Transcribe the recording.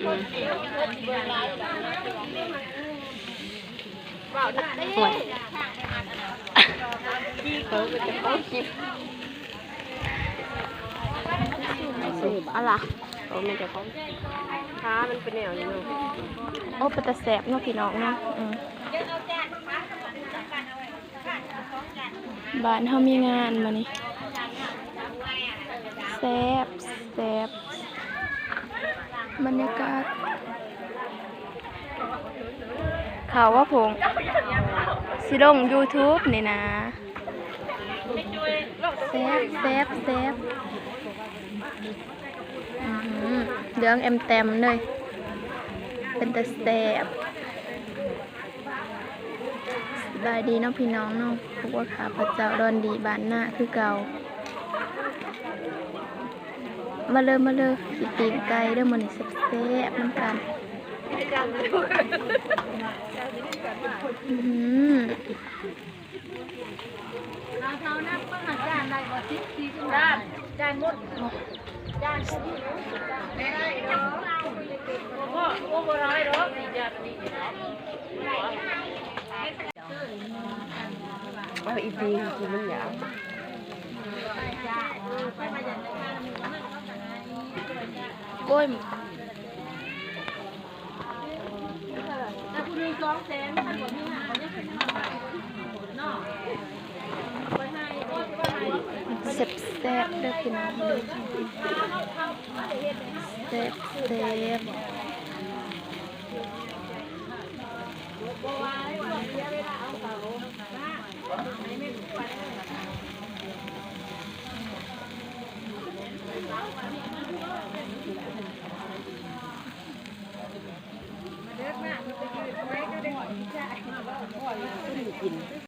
อืมว้าวได้โอ้ยเขาก็จะเข้าคลิปสูบอะไรเขามันจะเข้าค้ามันเป็นแนวนี้เนาะโอ้ปตะแสบเนาะพี่น้องเนาะบ้านเฮามีงานมานี่แซบแซบ บรรยากาศข่าวว่าผงสิลง YouTube นี่นะแซบแซบแซบอื้อหือเหลืองเอ็มเต็มเลย เป็นตะแซบสบายดีเน้องพี่น้องเนาะพวกว่าขาพระเจ้าดอนดีบ้านหน้าคือเก่า มาเลยมาเลยขีตีนไก่เด้อมันแซ่บๆน้ำกันอื้อหือด้านด้านหมดพ่อโอ้โหร้อยหรอกดีจ้ะดีว่าอีปีคือมันยาว โอ้ยคุณมีสองแสนท่านบอกมีหาเขาจะเป็นเนาะไปให้ก็ไปให้แซ่บแซ่บเด้อพี่น้องเด้อแซ่บแซ่บ 嗯